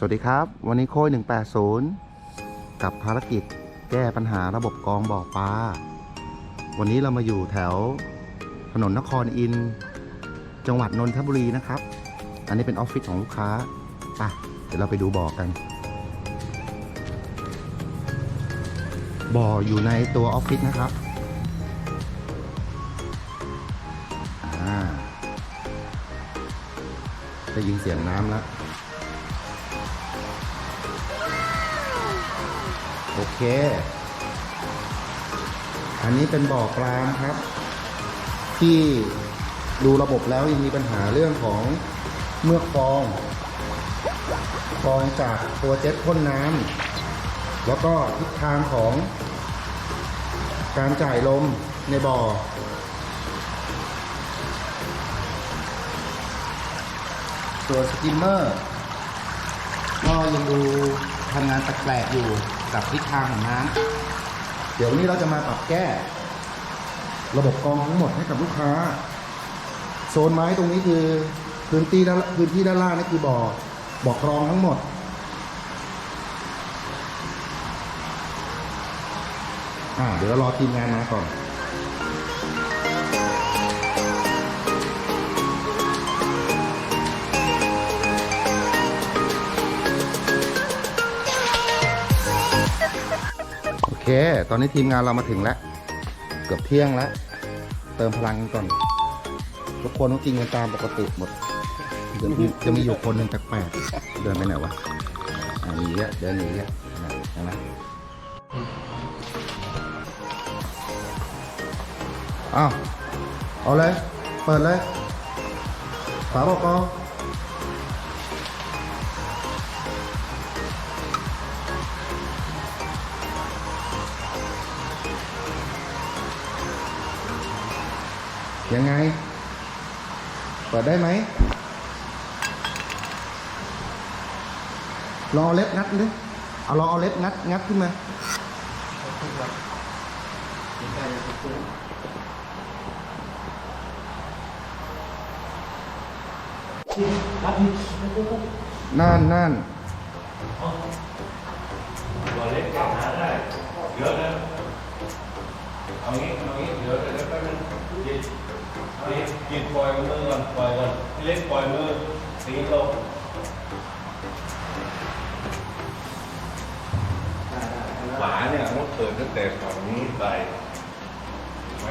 สวัสดีครับ วันนี้โค้ย180 กับภารกิจแก้ปัญหาระบบกองบ่อปลา วันนี้เรามาอยู่แถวถนนนครอิน จังหวัดนนทบุรีนะครับ อันนี้เป็นออฟฟิศของลูกค้าไปเดี๋ยวเราไปดูบ่อกัน บ่ออยู่ในตัวออฟฟิศนะครับอ่าได้ยินเสียงน้ำแล้ว โอเค อันนี้เป็นบ่อกลางครับ ที่ดูระบบแล้วยังมีปัญหาเรื่องของเมือกฟองฟองจากตัวเจ็ตพ่นน้ำแล้วก็ทิศทางของการจ่ายลมในบ่อ ตัวสกิมเมอร์ก็ยังดูทำงานแปลกๆอยู่ กับทิศทางของน้ำเดี๋ยววันนี้เราจะมาปรับแก้ ระบบกรองทั้งหมดให้กับลูกค้า โซนไม้ตรงนี้คือพื้นที่ด้านพื้นที่ด้านล่างนี่คือบ่อบ่อกรองทั้งหมด อ่าเดี๋ยวเรารอทีมงานมาก่อน ตอนนี้ทีมงานเรามาถึงแล้ว เกือบเที่ยงแล้ว เติมพลังกันก่อน ทุกคนต้องกินกันตามปกติหมดจะมีจะมีอยู่คนหนึ่งแปลกๆเดินไปไหนวะอ่าหนีอะเดินหนีอะนะเห็นไหมอ้าว เอาเลย เปิดเลยฝาบอกกอ ยังไง เปิดได้ไหมลองเอาเล็บงัดดิเอาลองเอาเล็บงัดงัดขึ้นมานั่นนั่นตัวเล็กก้หาได้เยอะนะเอางี้เอางี้เดี๋ยวเดี๋ยวแป๊บนึง กินกินกินปล่อยมือก่อนปล่อยก่อนพี่เล็กปล่อยมือตีลงฝาเนี่ยมันเปิดตั้งแต่ฝั่งนี้ไปถูกไหม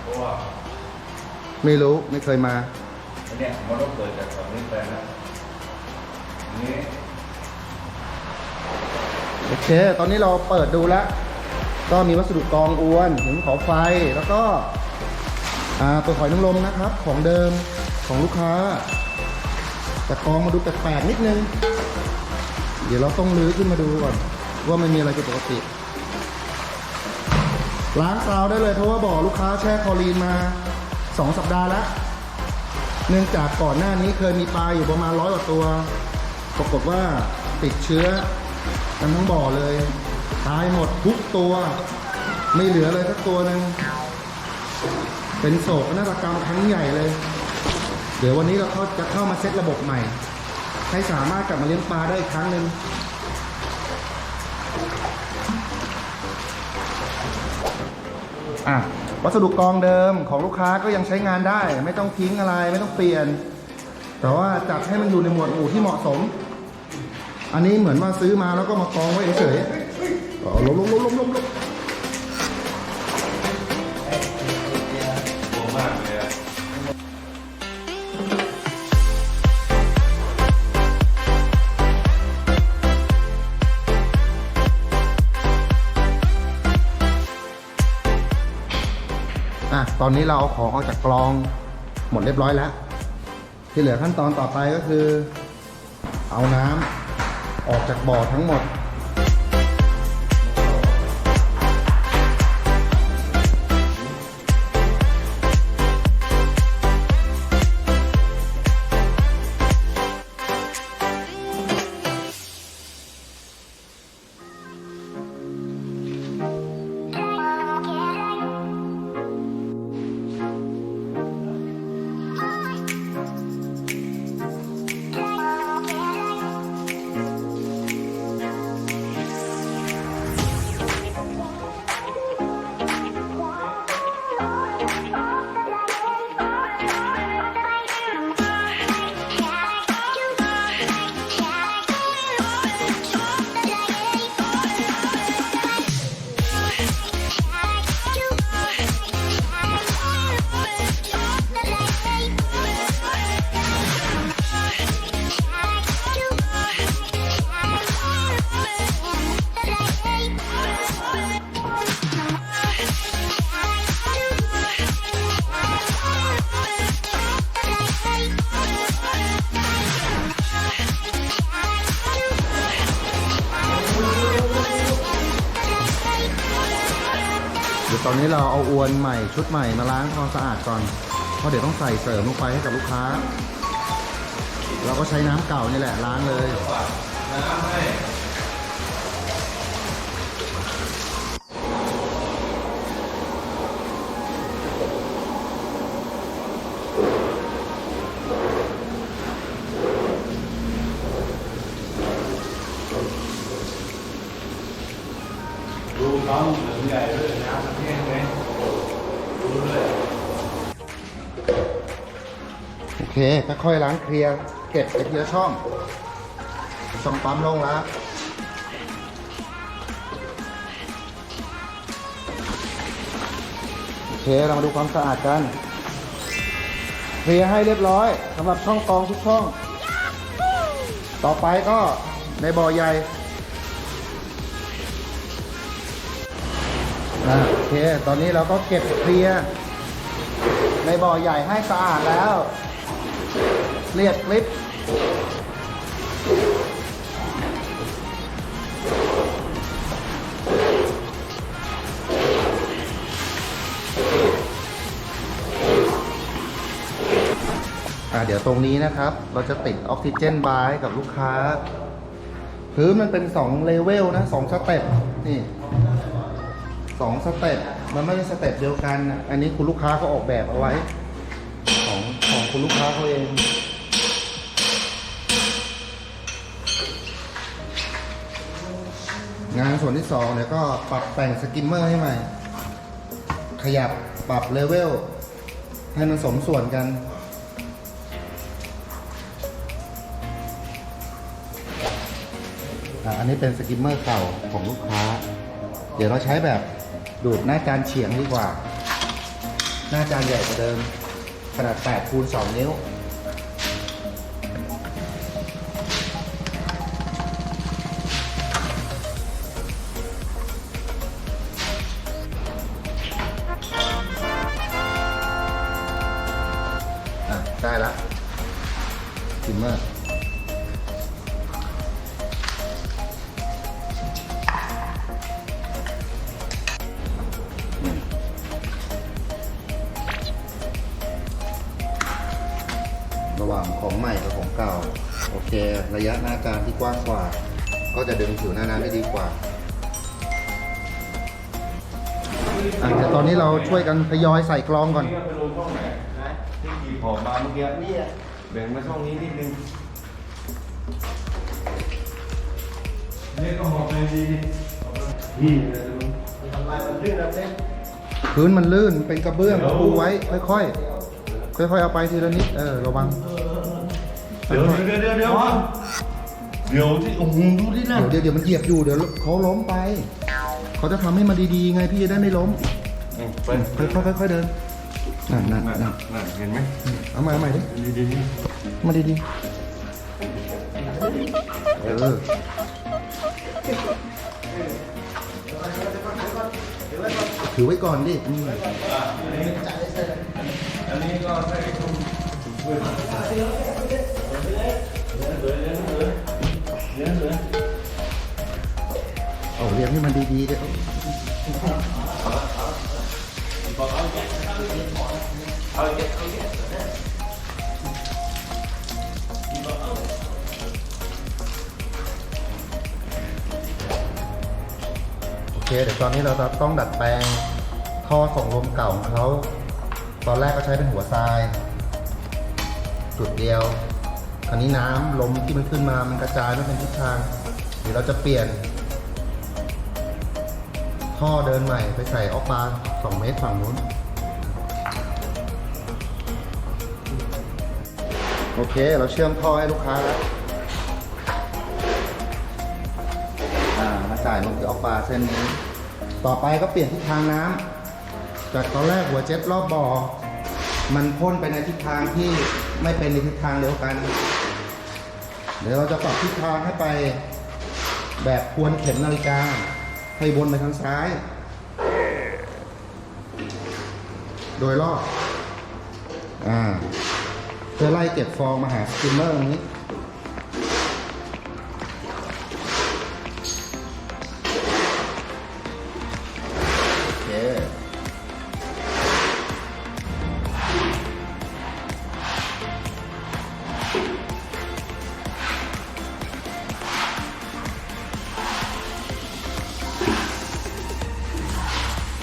เพราะว่าไม่รู้ไม่เคยมาอันเนี้ยมันต้องเปิดจากฝั่งนี้ไปนะอันนี้โอเค ตอนนี้เราเปิดดูแล้ว ก็มีวัสดุกรองอวนหินขอไฟแล้วก็ อ่าตัวหอยนางรมนะครับ ของเดิมของลูกค้า แต่กองมาดูแปลกๆนิดนึง เดี๋ยวเราต้องลื้อขึ้นมาดูก่อน ว่ามันมีอะไรผิดปกติ ล้างซาวได้เลยเพราะว่าบ่อลูกค้าแช่คลอรีนมา 2 สัปดาห์แล้ว เนื่องจากก่อนหน้านี้เคยมีปลาอยู่ประมาณร้อยกว่าตัว ปรากฏว่าติดเชื้อกันทั้งบ่อเลย ตายหมดทุกตัว ไม่เหลือเลยสักตัวหนึ่ง เป็นโศกนาฏกรรมครั้งใหญ่เลย เดี๋ยววันนี้เราจะเข้ามาเซตระบบใหม่ ให้สามารถกลับมาเลี้ยงปลาได้อีกครั้งหนึ่งอะวัสดุกองเดิมของลูกค้าก็ยังใช้งานได้ ไม่ต้องทิ้งอะไรไม่ต้องเปลี่ยน แต่ว่าจัดให้มันอยู่ในหมวดหมู่ที่เหมาะสม อันนี้เหมือนว่าซื้อมาแล้วก็มากองไว้เฉยๆล้มล้มล้มล้มล้ม อะตอนนี้เราเอาของออกจากกลองหมดเรียบร้อยแล้ว ที่เหลือขั้นตอนต่อไปก็คือ เอาน้ำออกจากบ่อทั้งหมด เดี๋ยวตอนนี้เราเอาอวนใหม่ชุดใหม่มาล้างความสะอาดก่อน เพราะเดี๋ยวต้องใส่เสริมลงไปให้กับลูกค้า เราก็ใช้น้ำเก่านี่แหละล้างเลยน้ำให้ดูท้องเหลื เคค่อยๆล้างเคลียร์เก็บไปทีละช่อง ช่องปั๊มลงแล้วโอเคเรามาดูความสะอาดกันเคลียร์ให้เรียบร้อยสำหรับช่องกองทุกช่อง ต่อไปก็ในบ่อใหญ่โอเค ตอนนี้เราก็เก็บเคลียร์ในบ่อใหญ่ให้สะอาดแล้ว เรียบคลิปเดี๋ยวตรงนี้นะครับ เราจะติดออกซิเจนบาร์ให้กับลูกค้า พื้นมันเป็น2เลเวลนะ2สเต็ปนี่สองสเต็ปมันไม่ใช่สเต็ปเดียวกัน อันนี้คุณลูกค้าก็ออกแบบเอาไว้ ของของคุณลูกค้าเขาเอง งานส่วนที่สองเนี่ยก็ปรับแต่งสกิมเมอร์ให้ใหม่ ขยับปรับเลเวล ให้มันสมส่วนกัน อันนี้เป็นสกิมเมอร์เก่าของลูกค้า เดี๋ยวเราใช้แบบดูดหน้าจานเฉียงดีกว่า หน้าจานใหญ่กว่าเดิม ขนาด8คูณ2นิ้ว ได้ละสกิมเมอร์ระหว่างของใหม่กับของเก่า โอเค ระยะหน้าการที่กว้างกว่า ก็จะดึงผิวหน้าน้ำได้ดีกว่าอะเดี๋ยวตอนนี้เราช่วยกันทยอยใส่กรองก่อน นี่ก็ไปลงช่องไหนนะที่กี่ขอบมาเมื่อกี้นี่แบ่งมาช่องนี้นิดนึงเล็กก็หอบไปดีนี่เลยดูพื้นมันลื่นเป็นกระเบื้องปูไว้ค่อยๆค่อยๆเอาไปทีละนิดเออระวังเดี๋ยวเดี๋ยวเดี๋ยวเดี๋ยวเดี๋ยวที่โอ้โหดูดินะเดี๋ยวเดี๋ยวมันเหยียบอยู่เดี๋ยวเขาล้มไป เขาจะทำให้มันดีๆไงพี่จะได้ไม่ล้มไปค่อยๆค่อยๆเดิน นั่นนั่นนั่นนั่นนั่นเห็นไหมเอาใหม่เอาใหม่ดิดีดีมาดีๆเออถือไว้ก่อนดิอืมอันนี้ก็ใส่ชุ่มช่วยเหลือเหลือเหลือเหลือเหลือเหลือเอาเรียงให้มันดีๆเดี๋ยว เอาเก็บเอาเก็บโอเค เดี๋ยวตอนนี้เราจะต้องดัดแปลงท่อส่งลมเก่าของเขาตอนแรกก็ใช้เป็นหัวทราย จุดเดียว คราวนี้น้ำลมที่มันขึ้นมามันกระจายไม่เป็นทิศทาง เดี๋ยวเราจะเปลี่ยน ท่อเดินใหม่ไปใส่ออกมา2เมตรฝั่งนู้น โอเค เราเชื่อมท่อให้ลูกค้าแล้วมาจ่ายลงที่ออกปลาเส้นนี้ ต่อไปก็เปลี่ยนทิศทางน้ำจากตอนแรกหัวเจ็ตรอบบ่อมันพ่นไปในทิศทางที่ไม่เป็นในทิศทางเดียวกัน เดี๋ยวเราจะปรับทิศทางให้ไปแบบควรเข็มนาฬิกา ให้วนไปทางซ้าย โดยรอบอ่า จะไล่เก็บฟองมาหาสกิมเมอร์ตรงนี้ โอเค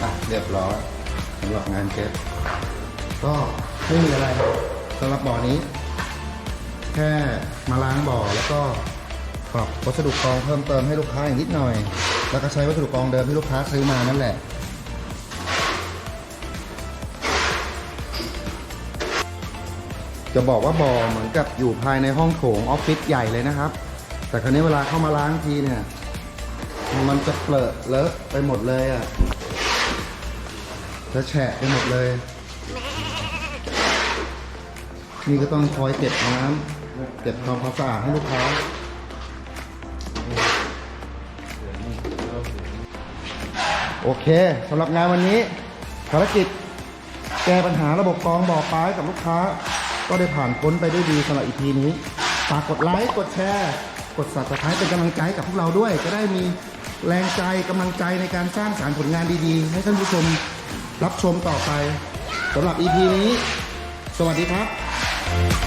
อะเรียบร้อยสำหรับงานเก็บ ก็ไม่มีอะไร สำหรับบ่อนี้ แค่มาล้างบ่อแล้วก็ปรับวัสดุกรองเพิ่มเติมให้ลูกค้าอีกนิดหน่อย แล้วก็ใช้วัสดุกรองเดิมที่ลูกค้าซื้อมานั่นแหละจะบอกว่าบ่อเหมือนกับอยู่ภายในห้องโถงออฟฟิศใหญ่เลยนะครับ แต่ครั้นี้เวลาเข้ามาล้างทีเนี่ย มันจะเปลอะเลอะไปหมดเลยอะจะแฉะไปหมดเลย นี่ก็ต้องคอยเก็บน้ำเก็บความสะอาดให้ลูกค้าโอเคสำหรับงานวันนี้ภารกิจแก้ปัญหาระบบกรองบ่อปลาให้กับลูกค้า ก็ได้ผ่านพ้นไปด้วยดีสำหรับอีพีนี้ฝากกดไลค์กดแชร์ กด subscribe เป็นกำลังใจกับพวกเราด้วย จะได้มีแรงใจกำลังใจในการสร้างสารรค์ผลงานดีๆ ให้ท่านผู้ชมรับชมต่อไปสำหรับอีพีนี้ สวัสดีครับ Bye.